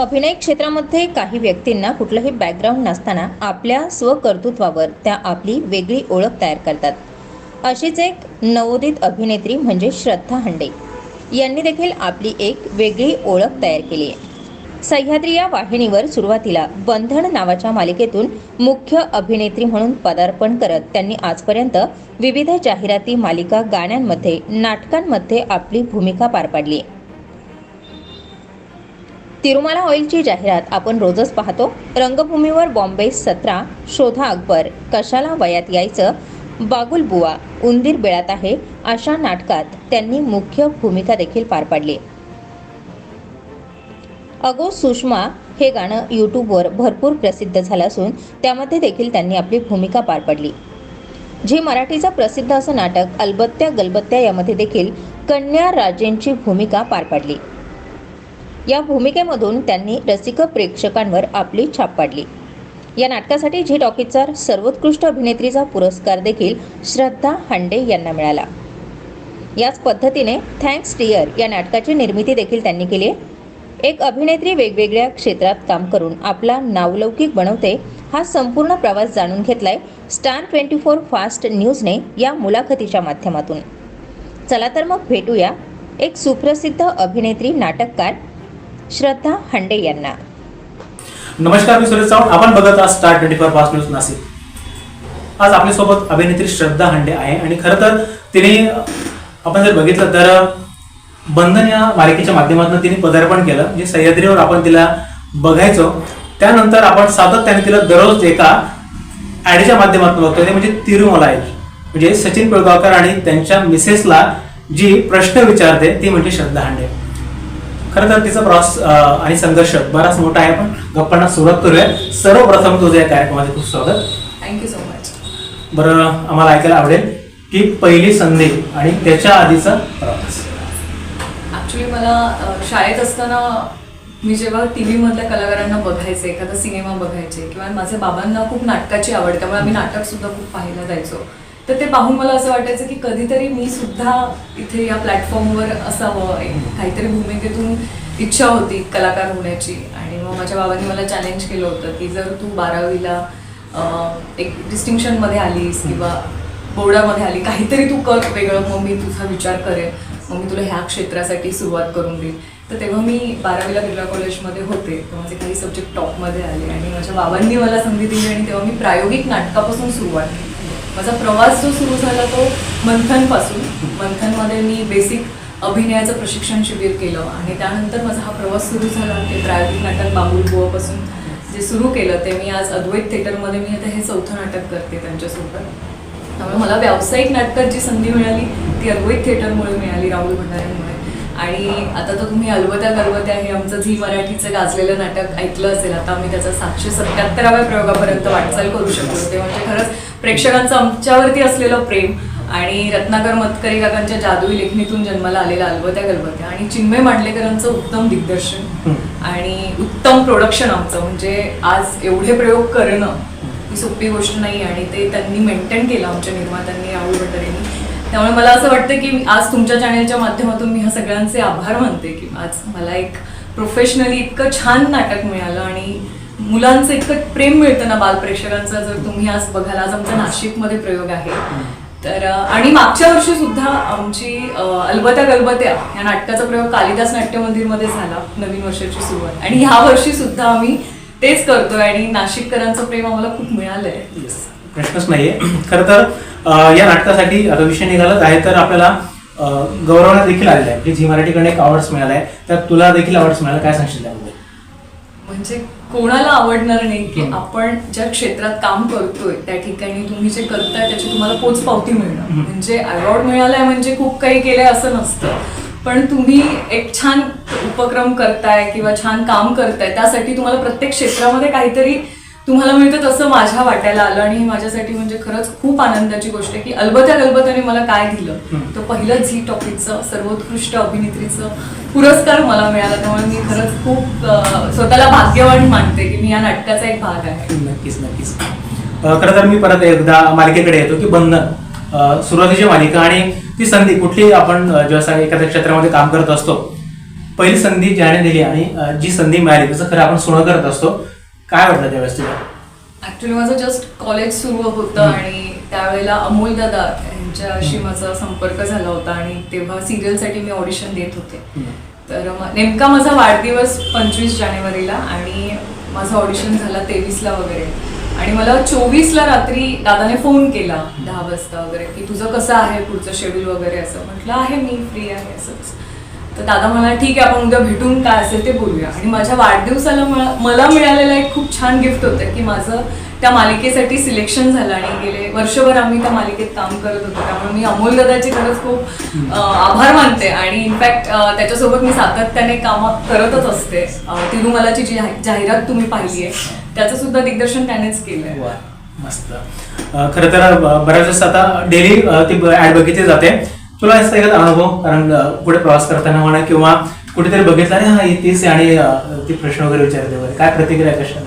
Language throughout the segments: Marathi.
अभिनय क्षेत्रामध्ये काही व्यक्तींना कुठलंही बॅकग्राऊंड नसताना आपल्या स्वकर्तृत्वावर त्या आपली वेगळी ओळख तयार करतात. अशीच एक नवोदित अभिनेत्री म्हणजे श्रद्धा हंडे. यांनी देखील आपली एक वेगळी ओळख तयार केली आहे. सह्याद्री या वाहिनीवर सुरुवातीला बंधन नावाच्या मालिकेतून मुख्य अभिनेत्री म्हणून पदार्पण करत त्यांनी आजपर्यंत विविध जाहिराती मालिका गाण्यांमध्ये नाटकांमध्ये आपली भूमिका पार पाडली आहे. तिरुमाला ऑइलची जाहिरात आपण रोजच पाहतो. रंगभूमीवर बॉम्बे सतरा शोधा अकबर कशाला वयात यायचं? बागुल बुवा उंदीर बेळात आहे अशा नाटकात त्यांनी मुख्य भूमिका देखील पार पाडली. अगो सुषमा हे गाणं यूट्यूबवर भरपूर प्रसिद्ध झालं असून त्यामध्ये देखील त्यांनी आपली भूमिका पार पडली. जे मराठीचं प्रसिद्ध असं नाटक अलबत्त्या गलबत्त्या यामध्ये देखील कन्या राजेंची भूमिका पार पाडली. या भूमिकेमधून त्यांनी रसिक प्रेक्षकांवर आपली छाप पाडली. या नाटकासाठी झी टॉकीजचा सर्वोत्कृष्ट अभिनेत्रीचा पुरस्कार देखील श्रद्धा हांडे यांना मिळाला. याच पद्धतीने थँक्स डिअर या नाटकाची निर्मिती देखील त्यांनी केली आहे. एक अभिनेत्री वेगवेगळ्या क्षेत्रात काम करून आपला नावलौकिक बनवते हा संपूर्ण प्रवास जाणून घेतलाय स्टार ट्वेंटी फोर फास्ट न्यूजने या मुलाखतीच्या माध्यमातून. चला तर मग भेटूया एक सुप्रसिद्ध अभिनेत्री नाटककार श्रद्धा हंडे यांना. नमस्कार मी सुरेश चव्हाण. आपण बघत आहात star twenty four fast news Nashik. आज आपल्यासोबत अभिनेत्री श्रद्धा हंडे आहे आणि खरं तर तिने आपण जर बघितलं तर बंधन या मालिकेच्या माध्यमातून तिने पदार्पण केलं जे सह्याद्रीवर आपण तिला बघायचो. त्यानंतर आपण सातत्याने तिला दररोज एका ॲडच्या माध्यमातून बघतो ते म्हणजे तिरुमला म्हणजे सचिन पिळगावकर आणि त्यांच्या मिसेसला जी प्रश्न विचारते ती म्हणजे श्रद्धा हांडे. खरं तर तिचा प्रवास अं, आणि संघर्ष बराच मोठा आहे पण गप्पांना सुरुवात करूया. सर्वप्रथम तुझं या कार्यक्रमामध्ये खूप स्वागत. थँक्यू सो मच बरं आम्हाला ऐकायला आवडेल की पहिली संधी आणि त्याच्या आधीचा प्रवास ॲक्च्युली मला शाळेत असताना मी जेव्हा टी व्हीमधल्या कलाकारांना बघायचे एखादा सिनेमा बघायचे किंवा माझ्या बाबांना खूप नाटकाची आवड त्यामुळे आम्ही नाटक सुद्धा खूप पाहायला जायचो. तर ते पाहून मला असं वाटायचं की कधीतरी मी सुद्धा इथे या प्लॅटफॉर्मवर असावं. एक काहीतरी भूमिकेतून इच्छा होती कलाकार होण्याची. आणि मग माझ्या बाबांनी मला चॅलेंज केलं होतं की जर तू बारावीला एक डिस्टिंक्शनमध्ये आलीस किंवा बोर्डामध्ये आली काहीतरी तू कर वेगळं. मग मी तुझा विचार करेन. मग मी तुला ह्या क्षेत्रासाठी सुरुवात करून देईन. तर तेव्हा मी बारावीला बिर्ला कॉलेजमध्ये होते. तर माझे काही सब्जेक्ट टॉपमध्ये आले. आणि माझ्या बाबांनी मला संधी दिली आणि तेव्हा मी प्रायोगिक नाटकापासून सुरुवात केली. माझा प्रवास जो सुरू झाला तो मंथनपासून. मंथनमध्ये मी बेसिक अभिनयाचं प्रशिक्षण शिबिर केलं आणि त्यानंतर माझा हा प्रवास सुरू झाला. ते प्रायोगिक नाटक बाबुल बुवापासून जे सुरू केलं ते मी आज अद्वैत थिएटरमध्ये मी आता हे चौथं नाटक करते त्यांच्यासोबत. त्यामुळे मला व्यावसायिक नाटकात जी संधी मिळाली ती अद्वैत थिएटरमुळे मिळाली राहुल भंडाऱ्यांमुळे. आणि आता तर तुम्ही अलवत्या गलवत्या हे आमचं झी मराठीचं गाजलेलं नाटक ऐकलं असेल. आता आम्ही त्याचा सातशे सत्याहत्तराव्या प्रयोगापर्यंत वाटचाल करू शकतो. ते म्हणजे खरंच प्रेक्षकांचं आमच्यावरती असलेलं प्रेम आणि रत्नाकर मतकरी काकांच्या जादुई लेखणीतून जन्माला आलेला अलबत्या गलबत्या आणि चिन्मय मांडलेकरांचं उत्तम दिग्दर्शन आणि उत्तम प्रोडक्शन आमचं. म्हणजे आज एवढे प्रयोग करणं ही सोपी गोष्ट नाही आणि ते त्यांनी मेंटेन केलं आमच्या निर्मात्यांनी राहुल भटारेंनी. त्यामुळे मला असं वाटतं की आज तुमच्या चॅनलच्या माध्यमातून मी ह्या सगळ्यांचे आभार मानते की आज मला एक प्रोफेशनली इतकं छान नाटक मिळालं आणि मुलांचं इतकं प्रेम मिळतं ना बालप्रेक्षकांचं जर तुम्ही आज बघाल आज आमचा नाशिकमध्ये प्रयोग आहे. तर आणि मागच्या वर्षी सुद्धा आमची अलबत्या गलबत्या या नाटकाचा प्रयोग कालिदास नाट्य मंदिरमध्ये झाला नवीन वर्षाची सुरुवात. आणि ह्या वर्षी सुद्धा आम्ही तेच करतोय आणि नाशिककरांचं प्रेम आम्हाला खूप मिळालंय. प्रश्नच नाहीये. खरं तर या नाटकासाठी आता विषय निघालाच आहे तर आपल्याला गौरवण्यात देखील आलेला आहे. म्हणजे झी मराठीकडे एक अवॉर्ड्स मिळाला आहे तर तुला देखील अवॉर्ड्स मिळाला. काय सांगशील त्यामध्ये म्हणजे कोणाला आवडणार नाही की आपण ज्या क्षेत्रात काम करतोय त्या ठिकाणी तुम्ही जे करताय त्याची तुम्हाला पोच पावती मिळणं म्हणजे अवॉर्ड मिळालाय म्हणजे खूप काही केलंय असं नसतं. पण तुम्ही एक छान उपक्रम करताय किंवा छान काम करताय त्यासाठी तुम्हाला प्रत्येक क्षेत्रामध्ये काहीतरी तुम्हाला मिळतं तसं माझ्या वाट्याला आलं आणि ही माझ्यासाठी म्हणजे खरंच खूप आनंदाची गोष्ट आहे की अलबत्या गलबत्याने मला काय दिलं? तर पहिलं झी टॉपिकचं सर्वोत्कृष्ट अभिनेत्रीचं पुरस्कार मला मिळाला त्यामुळे मी खरंच खूप स्वतःला भाग्यवान मानते की मी या नाटकाचा एक भाग आहे. नक्कीच नक्कीच. खरं तर मी परत एकदा मालिकेकडे येतो की बंधन सुरुवातीची मालिका आणि ती संधी कुठली आपण जेव्हा एखाद्या क्षेत्रामध्ये काम करत असतो पहिली संधी ज्याने दिली आणि जी संधी मिळाली त्याचं खरं आपण सोनं करत असतो. काय वाटलं त्यावेळेस तुला? ऍक्च्युली माझं जस्ट कॉलेज सुरू होतं आणि त्यावेळेला अमोल दादा यांच्याशी माझा संपर्क झाला होता आणि तेव्हा सिरियलसाठी मी ऑडिशन देत होते. तर नेमका माझा वाढदिवस पंचवीस जानेवारीला आणि माझं ऑडिशन झाला तेवीसला वगैरे. आणि मला चोवीसला रात्री दादाने फोन केला दहा वाजता वगैरे की तुझं कसं आहे पुढचं शेड्यूल वगैरे असं. म्हटलं आहे मी फ्री आहे असंच तर दादा म्हणाला ठीक आहे आपण उद्या भेटून काय असेल ते बोलूया. आणि माझ्या वाढदिवसाला मला मिळालेलं एक खूप छान गिफ्ट होतं की माझं त्या मालिकेसाठी सिलेक्शन झालं आणि गेले वर्षभर आम्ही त्या मालिकेत काम करत होतो. त्यामुळे मी अमोल दादाची खरंच खूप आभार मानते. आणि इनफॅक्ट त्याच्यासोबत मी सातत्याने काम करतच असते. तिरुमलाची जी जाहिरात तुम्ही पाहिली आहे त्याचं सुद्धा दिग्दर्शन त्यानेच केलंय. मस्त. खर खरं तर बऱ्याच वेळेस आता डेली ती ऍड बघितली जाते. तुला असं एखादा अनुभव कारण कुठे प्रवास करताना म्हणा किंवा कुठेतरी बघितला हा ही तीच आणि ती प्रश्न वगैरे विचारते वगैरे. काय प्रतिक्रिया कशा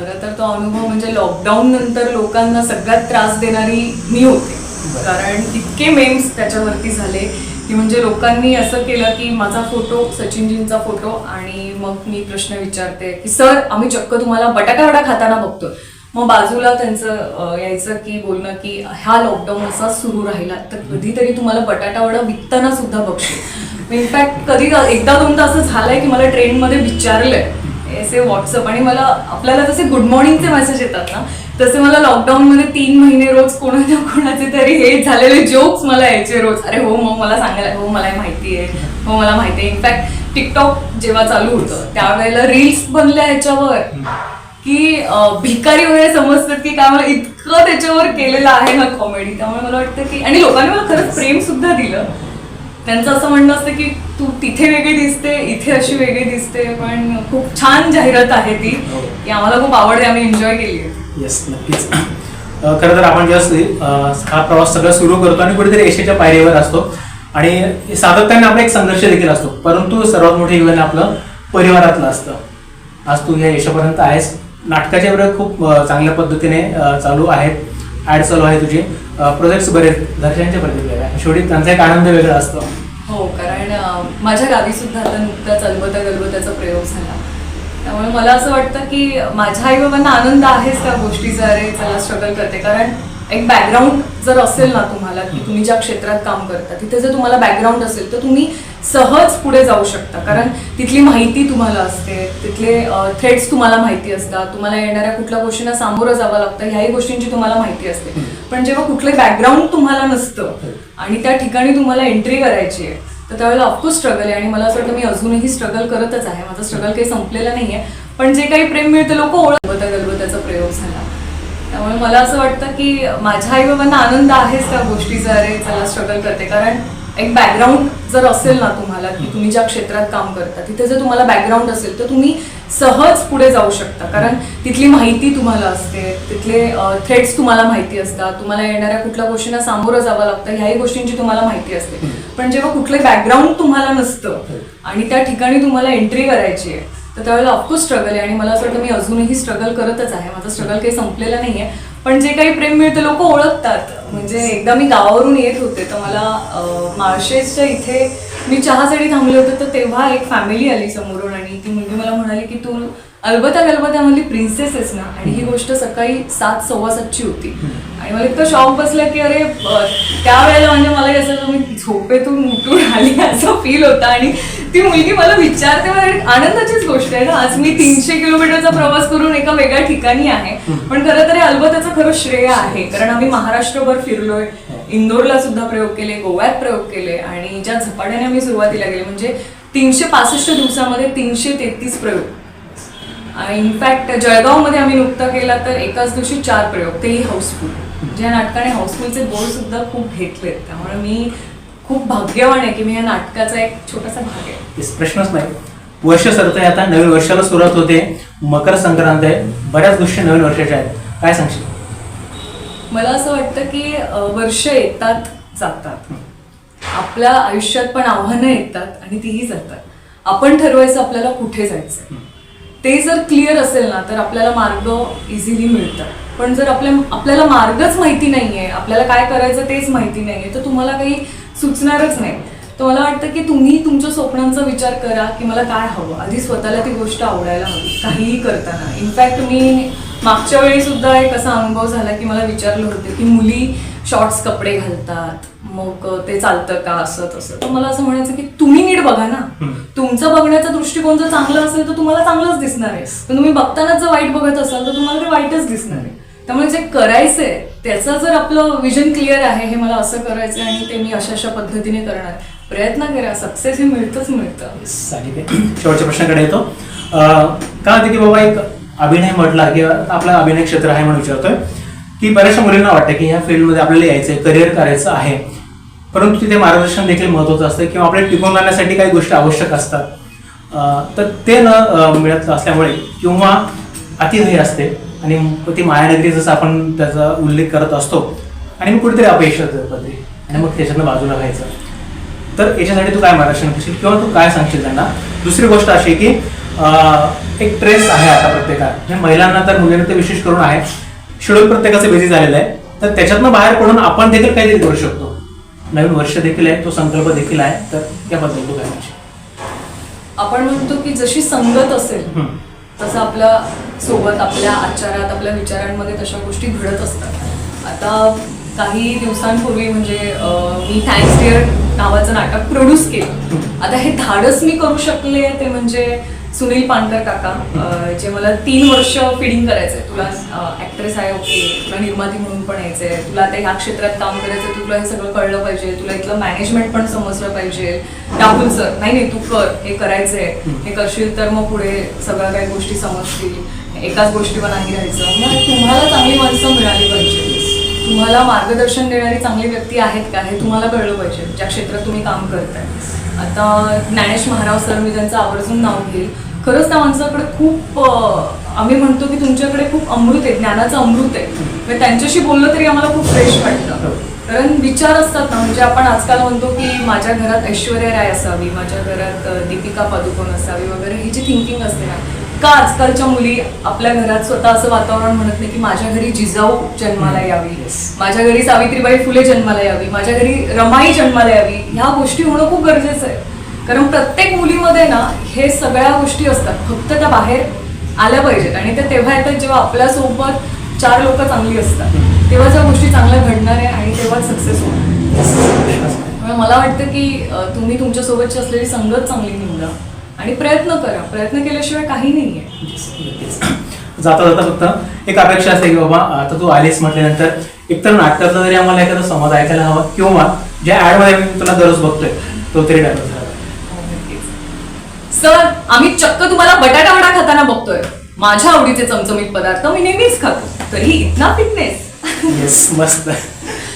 खरं तर तो अनुभव म्हणजे लॉकडाऊन नंतर लोकांना सगळ्यात त्रास देणारी मी होते. कारण इतके मेम्स त्याच्यावरती झाले की म्हणजे लोकांनी असं केलं की माझा फोटो सचिनजींचा फोटो आणि मग मी प्रश्न विचारते की सर आम्ही चक्क तुम्हाला बटाटा वडा खाताना बघतो मग बाजूला त्यांचं यायचं की बोलणं की हा लॉकडाऊन असा सुरू राहिला तर कधीतरी तुम्हाला बटाटा वडा विकताना सुद्धा बघशील. इनफॅक्ट कधी एकदा दोनदा असं झालंय की मला ट्रेनमध्ये विचारलंय. असे व्हॉट्सअप आणि मला आपल्याला जसे गुड मॉर्निंगचे मेसेज येतात ना तसे मला लॉकडाऊन मध्ये तीन महिने रोज कोणाच्या कोणाचे तरी हे झालेले जोक्स मला यायचे रोज. अरे हो मग मला सांगायला हो मला हे माहिती आहे हो मला माहिती आहे. इनफॅक्ट टिकटॉक जेव्हा चालू होतं त्यावेळेला रील्स बनल्या ह्याच्यावर की भिकारी वगैरे समजतात की काय मला इतकं त्याच्यावर केलेलं आहे ना कॉमेडी त्यामुळे मला वाटतं की आणि लोकांनी मला खरंच प्रेम सुद्धा दिलं. त्यांचं असं म्हणणं असतं की तू तिथे वेगळी दिसते इथे अशी वेगळी दिसते पण खूप छान जाहिरात आहे ती की आम्हाला खूप आवडते आम्ही एन्जॉय केली आहे. येस नक्कीच. खरं तर आपण जेव्हा हा प्रवास सगळा सुरू करतो आणि कुठेतरी यशाच्या पायरीवर असतो. आणि सातत्याने आपला एक संघर्ष देखील असतो. परंतु सर्वात मोठे इव्हन आपलं परिवारातलं असतं. आज तू या यशापर्यंत आहेस. नाटकाच्या वेळेला खूप चांगल्या पद्धतीने चालू आहेत. ऍड चालू आहे तुझे. प्रोजेक्ट्स बरेच घरच्यांच्या प्रतिक्रिया आहे. शेवटी त्यांचा एक आनंद वेगळा असतो. हो कारण माझ्या गावी सुद्धा आता नुकताच अलबत्ता गलबत्याचा प्रयोग झाला. त्यामुळे मला असं वाटतं की माझ्या आई बाबांना आनंद आहेच त्या गोष्टीचा. अरे चला स्ट्रगल करते. कारण एक बॅकग्राऊंड जर असेल ना तुम्हाला की तुम्ही ज्या क्षेत्रात काम करता तिथे जर तुम्हाला बॅकग्राऊंड असेल तर तुम्ही सहज पुढे जाऊ शकता. कारण तिथली माहिती तुम्हाला असते तिथले थ्रेड्स तुम्हाला माहिती असतात तुम्हाला येणाऱ्या कुठल्या गोष्टींना सामोरं जावं लागतं ह्याही गोष्टींची तुम्हाला माहिती असते. पण जेव्हा कुठले बॅकग्राऊंड तुम्हाला नसतं आणि त्या ठिकाणी तुम्हाला एंट्री करायची आहे तर त्यावेळेला ऑफकोर्स स्ट्रगल आहे आणि मला असं वाटतं मी अजूनही स्ट्रगल करतच आहे. माझं स्ट्रगल काही संपलेलं नाहीये पण जे काही प्रेम मिळतं लोक ओळख गलबत्याचा प्रयोग झाला. त्यामुळे मला असं वाटतं की माझ्या आई बाबांना आनंद आहेच त्या गोष्टीचा अरे चला स्ट्रगल करते. कारण एक बॅकग्राऊंड जर असेल ना तुम्हाला की तुम्ही ज्या क्षेत्रात काम करता तिथे जर तुम्हाला बॅकग्राऊंड असेल तर तुम्ही सहज पुढे जाऊ शकता. कारण तिथली माहिती तुम्हाला असते तिथले थ्रेड्स तुम्हाला माहिती असतात. तुम्हाला येणाऱ्या कुठल्या गोष्टींना सामोरं जावं लागतं ह्याही गोष्टींची तुम्हाला माहिती असते. पण जेव्हा कुठले बॅकग्राऊंड तुम्हाला नसतं आणि त्या ठिकाणी तुम्हाला एंट्री करायची आहे तर त्यावेळेला ऑफकोर्स स्ट्रगल आहे आणि मला असं वाटतं मी अजूनही स्ट्रगल करतच आहे. माझं स्ट्रगल काही संपलेलं नाहीये. पण जे काही प्रेम मिळतं लोक ओळखतात. म्हणजे एकदा मी गावावरून येत होते तर मला माळशेजच्या इथे मी चहासाठी थांबले होते तर तेव्हा एक फॅमिली आली समोरून आणि ती मुलगी मला म्हणाली की तू अलबत्ता गलबत्यामधली प्रिन्सेस आहेस ना. आणि ही गोष्ट सकाळी सात सव्वा सातची होती. आणि मला इतकं शॉक बसला की अरे त्यावेळेला म्हणजे मला कसं मी झोपेतून उठून आली असं फील होता. आणि ती मुलगी मला विचारते मला आनंदाचीच गोष्ट आहे ना. आज मी तीनशे किलोमीटरचा प्रवास करून एका वेगळ्या ठिकाणी आहे. पण खरं तर अलबत्याचं खरं श्रेय आहे. कारण आम्ही महाराष्ट्रभर फिरलोय. इंदोरला सुद्धा प्रयोग केले गोव्यात प्रयोग केले. आणि ज्या झपाट्याने आम्ही सुरुवातीला गेले म्हणजे तीनशे पासष्ट दिवसामध्ये तीनशे तेहतीस प्रयोग. इनफॅक्ट जळगावमध्ये आम्ही नुकता केला तर एकाच दिवशी चार प्रयोग तेही हाऊसफुल ज्या नाटकाने हाऊसफुलचे बोर्ड सुद्धा खूप घेतलेत. त्यामुळे मी खूप भाग्यवान आहे की मी या नाटकाचा एक छोटासा भाग आहे. प्रश्नच नाही. वर्ष सरतंय आता नवीन वर्षाला सुरुवात होते. मकर संक्रांत आहे. बऱ्याच गोष्टी नवीन वर्षाच्या आहेत. काय सांगशील? मला असं वाटतं की वर्ष येतात जातात. आपल्या आयुष्यात पण आव्हानं येतात आणि तीही जातात. आपण ठरवायचं आपल्याला कुठे जायचं ते जर क्लिअर असेल ना तर आपल्याला मार्ग इझिली मिळतात पण जर आपल्या आपल्याला मार्गच माहिती नाहीये आपल्याला काय करायचं तेच माहिती नाहीये तर तुम्हाला काही सुचणारच नाही. तर मला वाटतं की तुम्ही तुमच्या स्वप्नांचा विचार करा की मला काय हवं. आधी स्वतःला ती गोष्ट आवडायला हवी. काहीही करताना. इनफॅक्ट मी मागच्या वेळीसुद्धा एक असा अनुभव झाला की मला विचारलं होतं की मुली शॉर्ट्स कपडे घालतात मग ते चालतं का असं तसं. तर मला असं म्हणायचं की तुम्ही नीट बघा ना. तुमचा बघण्याचा दृष्टिकोन जर चांगला असेल तर तुम्हाला चांगलंच दिसणार आहे. पण तुम्ही बघताना जर वाईट बघत असाल तर तुम्हाला ते वाईटच दिसणार आहे. त्यामुळे जे करायचंय त्याचं जर आपलं विजन क्लिअर आहे हे मला असं करायचं आणि ते मी अशा अशा पद्धतीने करणार प्रयत्न करा. सक्सेस हे मिळतच मिळतं. शेवटच्या प्रश्नाकडे येतो. काय होतं की बाबा एक अभिनय म्हटला किंवा आपलं अभिनय क्षेत्र आहे म्हणून विचारतोय. की बऱ्याचशा मुलींना वाटतं की ह्या फील्डमध्ये आपल्याला यायचं आहे करिअर करायचं आहे. परंतु तिथे मार्गदर्शन देखील महत्त्वाचं असतं किंवा आपल्या टिकून राहण्यासाठी काही गोष्टी आवश्यक असतात. तर ते न मिळत असल्यामुळे किंवा अतिधय असते आणि ती मायानगरी जसं आपण त्याचा उल्लेख करत असतो आणि मग कुठेतरी अपयश पदरी आणि मग त्याच्यातनं बाजूला व्हायचं तर याच्यासाठी तू काय मार्गदर्शन करशील किंवा तू काय सांगशील त्यांना? दुसरी गोष्ट अशी की एक ट्रेस आहे आता प्रत्येकात. म्हणजे महिलांना तर मुलींना ते विशेष करून आहे. शेड्यूल प्रत्येकाचं बिझी झालेलं आहे. तर त्याच्यातनं बाहेर पडून आपण देखील काहीतरी करू शकतो. नवीन वर्ष देखील आहे तो संकल्प देखील आहे तर त्याबद्दल तू काय आपण म्हणतो की जशी संगत असेल. तसं आपल्यासोबत आपल्या आचारात आपल्या विचारांमध्ये तशा गोष्टी घडत असतात. आता काही दिवसांपूर्वी म्हणजे मी थँक्स डिअर नावाचं नाटक प्रोड्यूस केलं. आता हे धाडस मी करू शकले ते म्हणजे सुनील पानकर काका जे मला तीन वर्ष फिडिंग करायचंय. तुला ऍक्ट्रेस आहे ओके. तुला निर्माती म्हणून पण यायचंय. तुला आता ह्या क्षेत्रात काम करायचं तुला हे सगळं कळलं पाहिजे. तुला इथलं मॅनेजमेंट पण समजलं पाहिजे. राहुल सर नाही नाही तू कर. हे करायचंय. हे करशील तर मग पुढे सगळ्या काही गोष्टी समजतील. एकाच गोष्टीवर नाही राहायचं. मग तुम्हाला चांगली माणसं मिळाली पाहिजे. तुम्हाला मार्गदर्शन देणारी चांगली व्यक्ती आहेत का? हे तुम्हाला कळलं पाहिजे ज्या क्षेत्रात तुम्ही काम करताय. आता ज्ञानेश महाराव सर मी त्यांचं आवर्जून नाव घेईल. खरंच त्या माणसाकडे खूप आम्ही म्हणतो की तुमच्याकडे खूप अमृत आहे ज्ञानाचं अमृत आहे. म्हणजे त्यांच्याशी बोललं तरी आम्हाला खूप फ्रेश वाटतं. कारण विचार असतात ना म्हणजे आपण आजकाल म्हणतो की माझ्या घरात ऐश्वर्या राय असावी माझ्या घरात दीपिका पादुकोण असावी वगैरे ही जी थिंकिंग असते ना का आजकालच्या मुली आपल्या घरात स्वतः असं वातावरण म्हणत नाही की माझ्या घरी जिजाऊ जन्माला यावी. माझ्या घरी सावित्रीबाई फुले जन्माला यावी. माझ्या घरी रमाई जन्माला यावी. ह्या गोष्टी होणं खूप गरजेचं आहे. कारण प्रत्येक मुलीमध्ये ना हे सगळ्या गोष्टी असतात. फक्त त्या बाहेर आल्या पाहिजेत. आणि ते तेव्हा येतात जेव्हा आपल्यासोबत चार लोक चांगली असतात. तेव्हा त्या गोष्टी चांगल्या घडणार आहे आणि तेव्हाच सक्सेस होणार. मला वाटतं की तुम्ही तुमच्या सोबतची असलेली संगत चांगली निवडा. आणि प्रयत्न करा. प्रयत्न केल्याशिवाय काही नाहीये. जाता जाता फक्त एक अपेक्षा असते की बाबा आता तू आलीस म्हटल्यानंतर एकतर नाटकातलं जरी आम्हाला एखादा समज ऐकायला हवा किंवा ज्या ऍडमध्ये मी तुला दररोज बघतोय तो तरी डायलॉग सर आम्ही चक्क तुम्हाला बटाटा वडा खाताना बघतोय. माझ्या आवडीचे चमचमीत पदार्थ मी नेहमीच खातो. तरी इतना फिटनेस येस मस्त.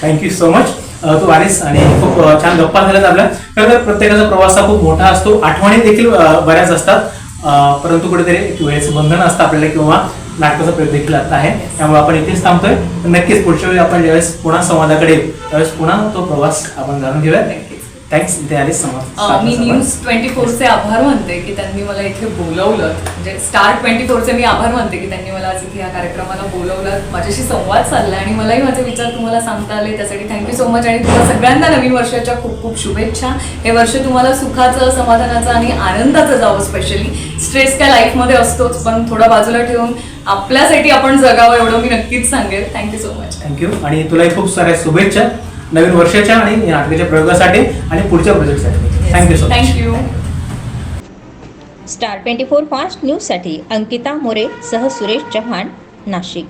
थँक्यू सो मच तू आलीस आणि खूप छान गप्पा झाल्यात आपल्या. खरं तर प्रत्येकाचा प्रवास हा खूप मोठा असतो. आठवणी देखील बऱ्याच असतात. परंतु कुठेतरी एक वेळेचं बंधन असतं आपल्याला किंवा नाटकाचा प्रयोग देखील आता आहे. त्यामुळे आपण इथेच थांबतोय. नक्कीच पुढच्या वेळी आपण ज्यावेळेस पुन्हा संवादाकडे येऊ त्यावेळेस पुन्हा तो प्रवास आपण जाणून घेऊया थँक्स इथे आलीस संवाद मी न्यूज ट्वेंटी फोरचे आभार मानते की त्यांनी मला इथे बोलवलं. म्हणजे स्टार ट्वेंटी फोरचे मी आभार मानते की त्यांनी मला आज इथे या कार्यक्रमाला बोलवलं. माझ्याशी संवाद साधला आणि मलाही माझे विचार तुम्हाला सांगता आले. त्यासाठी थँक्यू सो मच आणि तुम्हाला सगळ्यांना नवीन वर्षाच्या खूप खूप शुभेच्छा. हे वर्ष तुम्हाला सुखाचं समाधानाचं आणि आनंदाचं जावं स्पेशली स्ट्रेस काय लाईफमध्ये असतोच पण थोडा बाजूला ठेवून आपल्यासाठी आपण जगावं एवढं मी नक्कीच सांगेल. थँक्यू सो मच थँक्यू आणि तुलाही खूप साऱ्या शुभेच्छा. नवीन वर्षाच्या आणि या नाटकाच्या प्रयोगासाठी आणि पुढच्या प्रोजेक्टसाठी thank you so much thank you star twenty four fast न्यूजसाठी अंकिता मोरे सह सुरेश चव्हाण नाशिक.